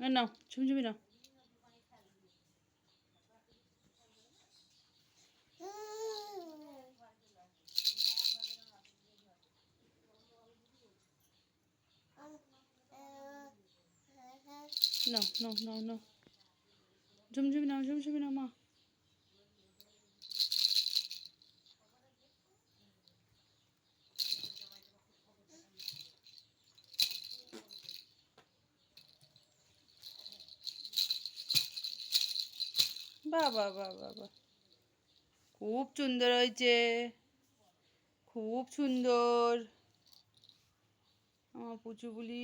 নাও ঝুমঝুমি নাও। নাও নাও নাও নাও। ঝুমঝুমি নাও ঝুমঝুমি নাও মা। বাবা বাবা বা খুব সুন্দর হয়েছে। খুব সুন্দর। আমার পুচুগুলি